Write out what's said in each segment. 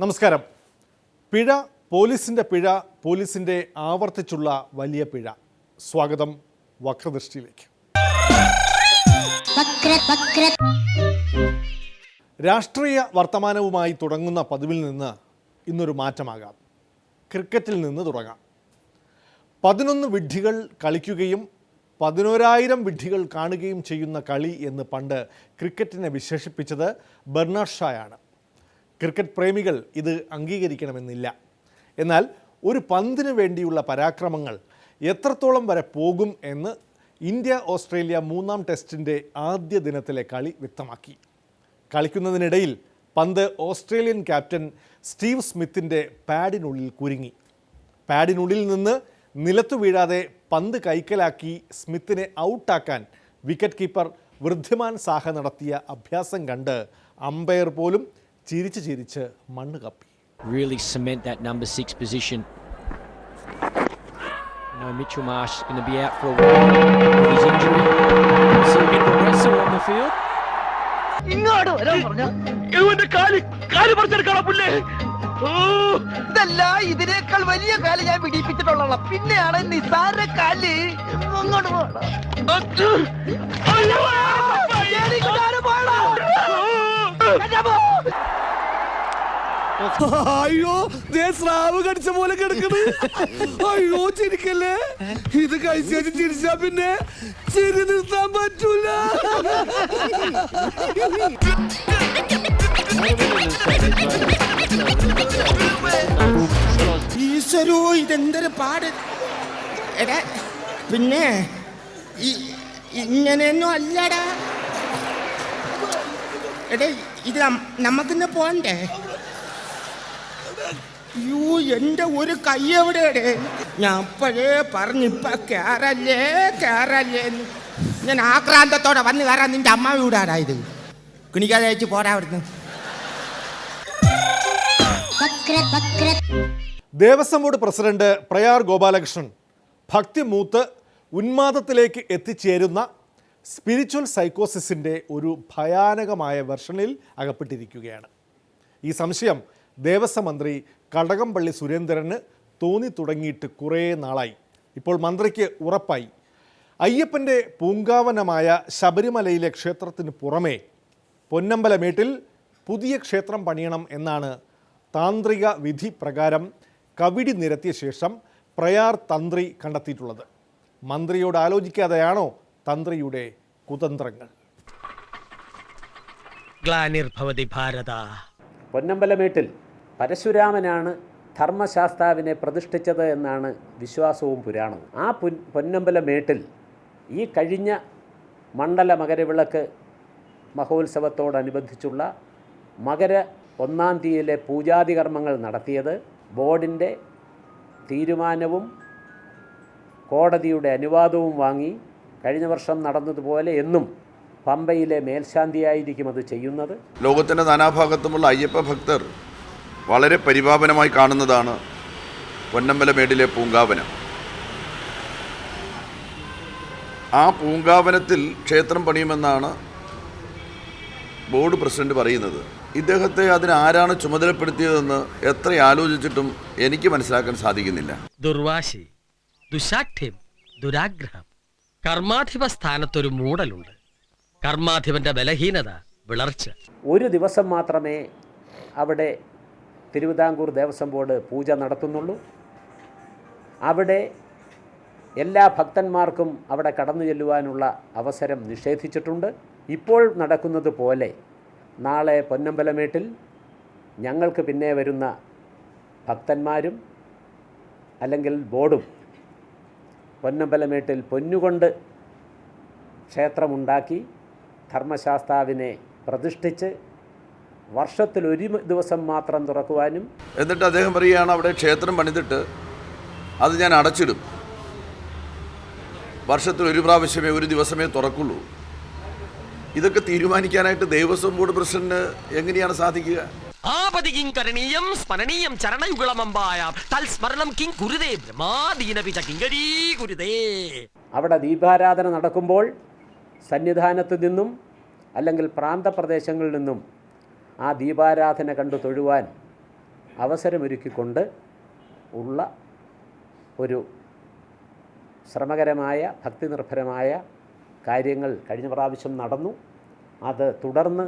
നമസ്കാരം. പിഴ പോലീസിന്റെ പിഴ പോലീസിന്റെ ആവർത്തിച്ചുള്ള വലിയ പിഴ. സ്വാഗതം വക്രദൃഷ്ടിയിലേക്ക്. വക്ര വക്ര. രാഷ്ട്രീയ വർത്തമാനവുമായി തുടങ്ങുന്ന പതിവിൽ നിന്ന് ഇന്നൊരു മാറ്റമാകാം. ക്രിക്കറ്റിൽ നിന്ന് തുടങ്ങാം. പതിനൊന്ന് വിഡ്ഢികൾ കളിക്കുകയും പതിനോരായിരം വിഡ്ഢികൾ കാണുകയും ചെയ്യുന്ന കളി എന്ന് പണ്ട് ക്രിക്കറ്റിനെ വിശേഷിപ്പിച്ചത് ബെർണാഡ് ഷായാണ്. ക്രിക്കറ്റ് പ്രേമികൾ ഇത് അംഗീകരിക്കണമെന്നില്ല. എന്നാൽ ഒരു പന്തിനു വേണ്ടിയുള്ള പരാക്രമങ്ങൾ എത്രത്തോളം വരെ പോകും എന്ന് ഇന്ത്യ ഓസ്ട്രേലിയ മൂന്നാം ടെസ്റ്റിന്റെ ആദ്യ ദിനത്തിലെ കളി വ്യക്തമാക്കി. കളിക്കുന്നതിനിടയിൽ പന്ത് ഓസ്ട്രേലിയൻ ക്യാപ്റ്റൻ സ്റ്റീവ് സ്മിത്തിന്റെ പാഡിനുള്ളിൽ കുരുങ്ങി. പാഡിനുള്ളിൽ നിന്ന് നിലത്തു വീഴാതെ പന്ത് കൈക്കലാക്കി സ്മിത്തിനെ ഔട്ടാക്കാൻ വിക്കറ്റ് കീപ്പർ വൃദ്ധിമാൻ സാഹ നടത്തിയ അഭ്യാസം കണ്ട് അമ്പയർ പോലും ചിരിച്ച് ചിരിച്ച് മണ്ണ് കപ്പി really cement that number six position. No, Mitchell Marsh is going to be out for a while with his injury. So we get the wrestle on the field. ഇങ്ങോട്ട് വരാൻ പറഞ്ഞ ഇവന്റെ കാൽ കാൽ പറിച്ചെടുക്കണം പുല്ലേ ഇതല്ല ഇതിനേക്കാൾ വലിയ കാൽ ഞാൻ പിടിപ്പിച്ചിട്ടുള്ള പിന്നെയാണ് നിസാര കാൽ. അങ്ങോട്ട്. അയ്യോ. അയ്യോ ദേ സ്രാവ് കടിച്ച പോലെ കിടക്കണ്. അയ്യോ ചിരിക്കല്ലേ? ഇത് കഴിച്ചു ചിരിച്ചാ പിന്നെ ചിരി നിർത്താൻ പറ്റൂല. ഈശ്വരോ ഇതെന്തൊരു പാട്. എടാ പിന്നെ ഇങ്ങനെയൊന്നും അല്ലടാ. എടാ ഇത് നമുക്കിന്ന് പോണ്ടേ? യൂ എന്റെ ഒരു കൈ എവിടെയാടേ? ഞാൻ അപ്പോഴേ പറഞ്ഞിപ്പ കേറല്ലേ കയറല്ലേ കയറല്ലേ ഞാൻ ആക്രാന്തത്തോടെ വന്ന് കയറാൻ നിന്റെ അമ്മ വീടാടാ ഇത്. കിണിക്കാതെ അയച്ച് പോരാ അവിടുന്ന്. ദേവസ്വം ബോർഡ് പ്രസിഡന്റ് പ്രയാർ ഗോപാലകൃഷ്ണൻ ഭക്തി മൂത്ത് ഉന്മാദത്തിലേക്ക് എത്തിച്ചേരുന്ന സ്പിരിച്വൽ സൈക്കോസിസിന്റെ ഒരു ഭയാനകമായ വെർഷനിൽ അകപ്പെട്ടിരിക്കുകയാണ്. ഈ സംശയം ദേവസ്വം മന്ത്രി കടകംപള്ളി സുരേന്ദ്രന് തോന്നി തുടങ്ങിയിട്ട് കുറേ നാളായി. ഇപ്പോൾ മന്ത്രിക്ക് ഉറപ്പായി. അയ്യപ്പന്റെ പൂങ്കാവനമായ ശബരിമലയിലെ ക്ഷേത്രത്തിന് പുറമേ പൊന്നമ്പലമേട്ടിൽ പുതിയ ക്ഷേത്രം പണിയണം എന്നാണ് താന്ത്രിക വിധി പ്രകാരം കവിടി നിരത്തിയ ശേഷം പ്രയാർ തന്ത്രി കണ്ടെത്തിയിട്ടുള്ളത്. മന്ത്രിയോട് ആലോചിക്കാതെയാണോ തന്ത്രിയുടെ കുതന്ത്രങ്ങൾ? ഗ്ലാനിർഭവതി ഭാരത. പൊന്നമ്പലമേട്ടിൽ പരശുരാമനാണ് ധർമ്മശാസ്താവിനെ പ്രതിഷ്ഠിച്ചത് എന്നാണ് വിശ്വാസവും പുരാണവും. ആ പൊൻ പൊന്നമ്പലമേട്ടിൽ ഈ കഴിഞ്ഞ മണ്ഡല മകരവിളക്ക് മഹോത്സവത്തോടനുബന്ധിച്ചുള്ള മകര ഒന്നാം തീയതിയിലെ പൂജാതി കർമ്മങ്ങൾ നടത്തിയത് ബോർഡിന്റെ തീരുമാനവും കോടതിയുടെ അനുവാദവും വാങ്ങി കഴിഞ്ഞ വർഷം നടന്നതുപോലെ എന്നും പമ്പയിലെ മേൽശാന്തിയായിരിക്കും അത് ചെയ്യുന്നത്. ലോകത്തിന്റെ നാനാഭാഗത്തുമുള്ള അയ്യപ്പ ഭക്തർ വളരെ പരിപാവനമായി കാണുന്നതാണ് പൊന്നമ്പലമേടിലെ പൂങ്കാവനം. ആ പൂങ്കാവനത്തിൽ ക്ഷേത്രം പണിയുമെന്നാണ് ബോർഡ് പ്രസിഡന്റ് പറയുന്നത്. ഇദ്ദേഹത്തെ അതിന് ആരാണ് ചുമതലപ്പെടുത്തിയതെന്ന് എത്ര ആലോചിച്ചിട്ടും എനിക്ക് മനസ്സിലാക്കാൻ സാധിക്കുന്നില്ല. ദുർവാശി ദുശാഠ്യം ദുരാഗ്രഹം. കർമാധിപ സ്ഥാനത്തൊരു മൂടലുണ്ട്. കർമാധിപന്റെ ബലഹീനത വിളർച്ച. ഒരു ദിവസം മാത്രമേ അവിടെ തിരുവിതാംകൂർ ദേവസ്വം ബോർഡ് പൂജ നടത്തുന്നുള്ളൂ. അവിടെ എല്ലാ ഭക്തന്മാർക്കും അവിടെ കടന്നു ചെല്ലുവാനുള്ള അവസരം നിഷേധിച്ചിട്ടുണ്ട്. ഇപ്പോൾ നടക്കുന്നത് പോലെ നാളെ പൊന്നമ്പലമേട്ടിൽ ഞങ്ങൾക്ക് പിന്നെ വരുന്ന ഭക്തന്മാരും അല്ലെങ്കിൽ ബോർഡും പൊന്നമ്പലമേട്ടിൽ പൊന്നുകൊണ്ട് ക്ഷേത്രമുണ്ടാക്കി ധർമ്മശാസ്താവിനെ പ്രതിഷ്ഠിച്ച് വർഷത്തിൽ ഒരു ദിവസം മാത്രം തുറക്കുവാനും എന്നിട്ട് അദ്ദേഹം പറയുകയാണ് അവിടെ ക്ഷേത്രം പണിതിട്ട് അത് ഞാൻ അടച്ചിടും. വർഷത്തിൽ ഒരു പ്രാവശ്യമേ ഒരു ദിവസമേ തുറക്കുള്ളൂ. ഇതൊക്കെ തീരുമാനിക്കാനായിട്ട് ദേവസ്വം ബോർഡ് പ്രസിഡന്റ് എങ്ങനെയാണ് സാധിക്കുക? ആ യഥാപതി കിം കരണീയം സ്മരണീയം ചരണയുഗളമമ്പായാം. തൽസ്മരണം കിം കുരുതേ ബ്രഹ്മാദീനപിച്ച കിങ്കരീ കുരുതേ അവിടെ ദീപാരാധന നടക്കുമ്പോൾ സന്നിധാനത്ത് നിന്നും അല്ലെങ്കിൽ പ്രാന്തപ്രദേശങ്ങളിൽ നിന്നും ആ ദീപാരാധന കണ്ടു തൊഴുവാൻ അവസരമൊരുക്കിക്കൊണ്ട് ഉള്ള ഒരു ശ്രമകരമായ ഭക്തിനിർഭരമായ കാര്യങ്ങൾ കഴിഞ്ഞ പ്രാവശ്യം നടന്നു. അത് തുടർന്ന്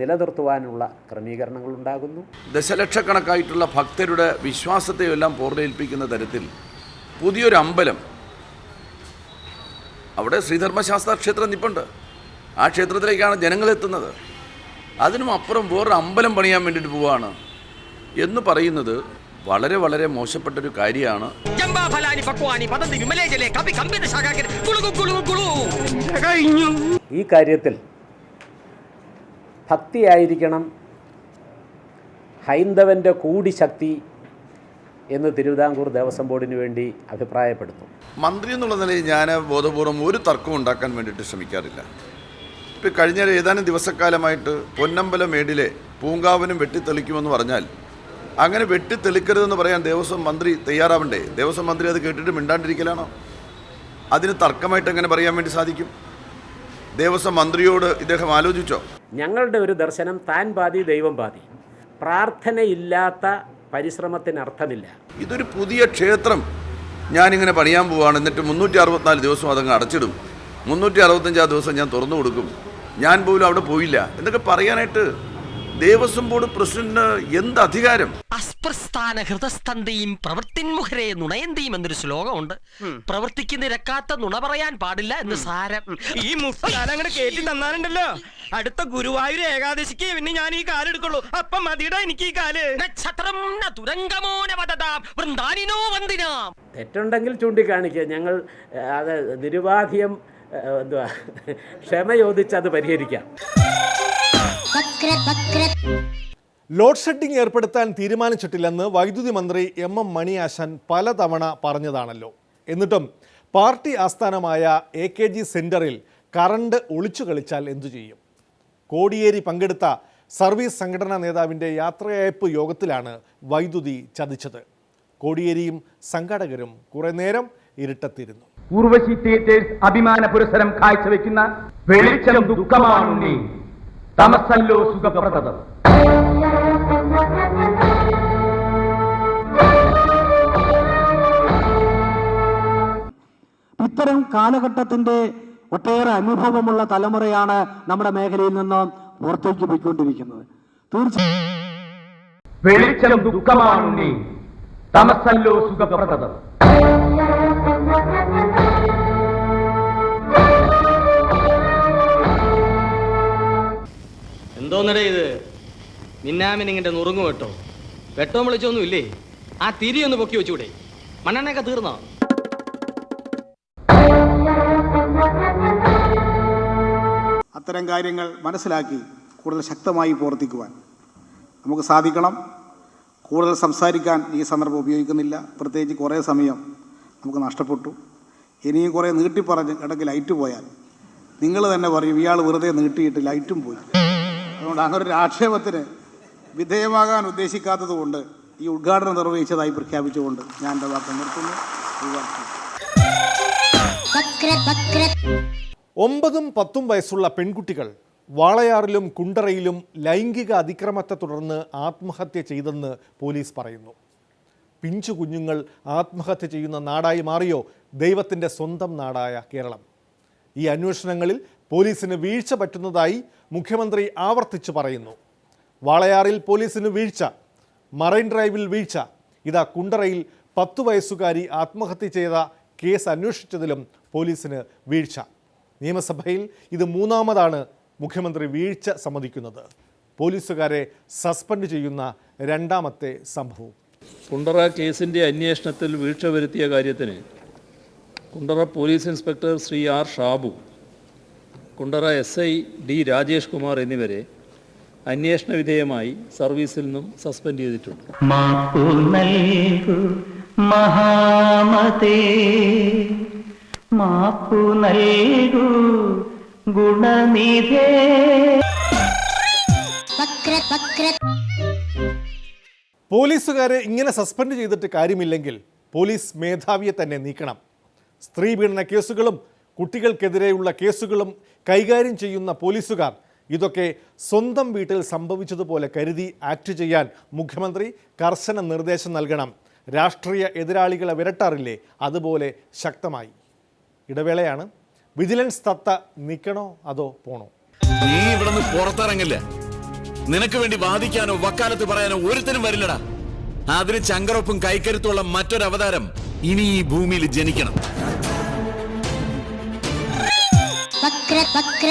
നിലനിർത്തുവാനുള്ള ക്രമീകരണങ്ങൾ ഉണ്ടാകുന്നു ദശലക്ഷക്കണക്കായിട്ടുള്ള ഭക്തരുടെ വിശ്വാസത്തെയെല്ലാം പൂർണയിൽപ്പിക്കുന്ന തരത്തിൽ പുതിയൊരു അമ്പലം. അവിടെ ശ്രീധർമ്മശാസ്ത്ര ക്ഷേത്രം നിപ്പുണ്ട്. ആ ക്ഷേത്രത്തിലേക്കാണ് ജനങ്ങൾ എത്തുന്നത്. അതിനും അപ്പുറം വേറൊരു അമ്പലം പണിയാൻ വേണ്ടിയിട്ട് പോവുകയാണ് എന്ന് പറയുന്നത് വളരെ വളരെ മോശപ്പെട്ടൊരു കാര്യമാണ്. ശാഖാകൻ. കുളുകു കുളുകു ഈ കാര്യത്തിൽ ഭക്തിയായിരിക്കണം ഹൈന്ദവന്റെ കൂടി ശക്തി എന്ന് തിരുവിതാംകൂർ ദേവസ്വം ബോർഡിന് വേണ്ടി അഭിപ്രായപ്പെടുന്നു. മന്ത്രി എന്നുള്ള നിലയിൽ ഞാൻ ബോധപൂർവം ഒരു തർക്കം ഉണ്ടാക്കാൻ വേണ്ടിയിട്ട് ശ്രമിക്കാറില്ല. ഇപ്പം കഴിഞ്ഞ ഏതാനും ദിവസക്കാലമായിട്ട് പൊന്നമ്പലം മേടിലെ പൂങ്കാവനും വെട്ടിത്തെളിക്കുമെന്ന് പറഞ്ഞാൽ അങ്ങനെ വെട്ടിത്തെളിക്കരുതെന്ന് പറയാൻ ദേവസ്വം മന്ത്രി തയ്യാറാവണ്ടേ? ദേവസ്വം മന്ത്രി അത് കേട്ടിട്ട് മിണ്ടാണ്ടിരിക്കലാണോ? അതിന് തർക്കമായിട്ട് എങ്ങനെ പറയാൻ വേണ്ടി സാധിക്കും? ദേവസ്വം മന്ത്രിയോട് ഇദ്ദേഹം ആലോചിച്ചോ? ഞങ്ങളുടെ ഒരു ദർശനം താൻ പാതി ദൈവം പാതി പ്രാർത്ഥനയില്ലാത്ത പരിശ്രമത്തിന് അർത്ഥമില്ല ഇതൊരു പുതിയ ക്ഷേത്രം. ഞാനിങ്ങനെ പണിയാൻ പോവാണ്. എന്നിട്ട് മുന്നൂറ്റി അറുപത്തിനാല് ദിവസം അതങ്ങ് അടച്ചിടും. മുന്നൂറ്റി അറുപത്തഞ്ചാം ദിവസം ഞാൻ തുറന്നു കൊടുക്കും. ഞാൻ പോലും അവിടെ പോയില്ല. എന്നൊക്കെ പറയാനായിട്ട് ദേവസ്വം ബോർഡ് പ്രസിഡന്റിന് എന്ത് അധികാരം? അസ്പ്രസ്ഥാന ഹൃദസ്തന്തയും പ്രവൃത്തിൻമുഖരെ നുണയന്തിയും എന്നൊരു ശ്ലോകമുണ്ട്. പ്രവർത്തിക്കുന്ന നിരക്കാത്ത നുണ പറയാൻ പാടില്ല എന്ന് സാരം. ഈ മുസ്താലങ്ങടെ കേട്ടി തന്നാനുണ്ടല്ലോ അടുത്ത ഗുരുവായൂർ ഏകാദശിക്ക് പിന്നെ ഞാൻ ഈ കാലെടുക്കുള്ളൂ. അപ്പൊ മതിയുടെ എനിക്ക് ഈ കാൽ. നക്ഷത്രം ന വദതാം വൃന്ദാനിനോ വന്ദിനാം. തെറ്റുണ്ടെങ്കിൽ ചൂണ്ടിക്കാണിക്കുക. ഞങ്ങൾ അത് നിരുപാധികം ഏഹ്, എന്തുവാ ക്ഷമ ചോദിച്ച് അത് പരിഹരിക്കാം. ലോഡ് ഷെഡിംഗ് ഏർപ്പെടുത്താൻ തീരുമാനിച്ചിട്ടില്ലെന്ന് വൈദ്യുതി മന്ത്രി എം എം മണിയാശൻ പലതവണ പറഞ്ഞതാണല്ലോ. എന്നിട്ടും പാർട്ടി ആസ്ഥാനമായ എ കെ ജി സെന്ററിൽ കറണ്ട് ഒളിച്ചു കളിച്ചാൽ എന്തു ചെയ്യും? കോടിയേരി പങ്കെടുത്ത സർവീസ് സംഘടനാ നേതാവിന്റെ യാത്രയയപ്പ് യോഗത്തിലാണ് വൈദ്യുതി ചതിച്ചത്. കോടിയേരിയും സംഘാടകരും കുറേ നേരം ഇരുട്ടത്തിരുന്നു. ഉർവശി തിയേറ്റേഴ്സ് അഭിമാന പുരസ്സരം കാഴ്ചവെക്കുന്ന വെളിച്ചം ദുഃഖമാണുണ്ണി. തമസല്ലോ സുഖപ്രദം. ഇത്തരം കാലഘട്ടത്തിന്റെ ഒട്ടേറെ അനുഭവമുള്ള തലമുറയാണ് നമ്മുടെ മേഖലയിൽ നിന്ന് പുറത്തേക്ക് പോയിക്കൊണ്ടിരിക്കുന്നത്. തീർച്ചയായും. വെളിച്ചം തമസല്ലോ സുഖപ്രദം. എന്തോന്നടേ ഇത്? മിന്നാമിനിങ്ങിന്റെ നുറുങ്ങു വെട്ടോ വെട്ടോ വിളിച്ചൊന്നും ഇല്ലേ ആ തിരി ഒന്ന് പൊക്കി വെച്ചൂടെ. മണ്ണെണ്ണയൊക്കെ തീർന്നോ? അത്തരം കാര്യങ്ങൾ മനസ്സിലാക്കി കൂടുതൽ ശക്തമായി പ്രവർത്തിക്കുവാൻ നമുക്ക് സാധിക്കണം. കൂടുതൽ സംസാരിക്കാൻ ഈ സന്ദർഭം ഉപയോഗിക്കുന്നില്ല. പ്രത്യേകിച്ച് കുറേ സമയം നമുക്ക് നഷ്ടപ്പെട്ടു. ഇനിയും കുറേ നീട്ടി നീട്ടിപ്പറഞ്ഞ് ഇടയ്ക്ക് ലൈറ്റ് പോയാൽ നിങ്ങൾ തന്നെ പറയും ഇയാൾ വെറുതെ നീട്ടിയിട്ട് ലൈറ്റും പോയി. അതുകൊണ്ട് അങ്ങനെ ഒരു ആക്ഷേപത്തിന് വിധേയമാകാൻ ഉദ്ദേശിക്കാത്തതുകൊണ്ട് ഈ ഉദ്ഘാടനം നിർവഹിച്ചതായി പ്രഖ്യാപിച്ചുകൊണ്ട് ഞാൻ എന്റെ വാക്ക് നിർത്തുന്നു. ഒമ്പതും പത്തും വയസ്സുള്ള പെൺകുട്ടികൾ വാളയാറിലും കുണ്ടറയിലും ലൈംഗിക അതിക്രമത്തെ തുടർന്ന് ആത്മഹത്യ ചെയ്തെന്ന് പോലീസ് പറയുന്നു. പിഞ്ചു കുഞ്ഞുങ്ങൾ ആത്മഹത്യ ചെയ്യുന്ന നാടായി മാറിയോ? ദൈവത്തിന്റെ സ്വന്തം നാടായ കേരളം. ഈ അന്വേഷണങ്ങളിൽ പോലീസിന് വീഴ്ച പറ്റുന്നതായി മുഖ്യമന്ത്രി ആവർത്തിച്ചു പറയുന്നു. വാളയാറിൽ പോലീസിന് വീഴ്ച മറൈൻ ഡ്രൈവിൽ വീഴ്ച. ഇതാ കുണ്ടറയിൽ പത്തു വയസ്സുകാരി ആത്മഹത്യ ചെയ്ത കേസ് അന്വേഷിച്ചതിലും പോലീസിന് വീഴ്ച. നിയമസഭയിൽ ഇത് മൂന്നാമതാണ് മുഖ്യമന്ത്രി വീഴ്ച സമ്മതിക്കുന്നത്. പോലീസുകാരെ സസ്പെൻഡ് ചെയ്യുന്ന രണ്ടാമത്തെ സംഭവം. കുണ്ടറ കേസിന്റെ അന്വേഷണത്തിൽ വീഴ്ച വരുത്തിയ കാര്യത്തിന് Kundara police inspector Shri R Shabu Kundara S I D Rajesh Kumar എന്നിവരെ അന്വേഷണ വിധേയമായി സർവീസിൽ നിന്നും സസ്പെൻഡ് ചെയ്തിട്ടുണ്ട്. മഹാമതേ. മാപ്പു നൽകു ഗുണനിധേ. പോലീസുകാരെ ഇങ്ങനെ സസ്പെൻഡ് ചെയ്തിട്ട് കാര്യമില്ലെങ്കിൽ പോലീസ് മേധാവിയെ തന്നെ നീക്കണം. സ്ത്രീ പീഡന കേസുകളും കുട്ടികൾക്കെതിരെയുള്ള കേസുകളും കൈകാര്യം ചെയ്യുന്ന പോലീസുകാർ ഇതൊക്കെ സ്വന്തം വീട്ടിൽ സംഭവിച്ചതുപോലെ കരുതി ആക്ട് ചെയ്യാൻ മുഖ്യമന്ത്രി കർശന നിർദ്ദേശം നൽകണം. രാഷ്ട്രീയ എതിരാളികളെ വിരട്ടാറില്ലേ? അതുപോലെ ശക്തമായി. ഇടവേളയാണ്. വിജിലൻസ് തത്ത നിൽക്കണോ അതോ പോണോ? നീ ഇവിടുന്ന് പുറത്തിറങ്ങില്ല? നിനക്ക് വേണ്ടി വാദിക്കാനോ വക്കാലത്ത് പറയാനോ ഒരുത്തനും വരില്ലടാ. അതിന് ചങ്കറൊപ്പും കൈക്കരുത്തുള്ള മറ്റൊരു അവതാരം ഇനി ഈ ഭൂമിയിൽ ജനിക്കണം. വക്ര വക്ര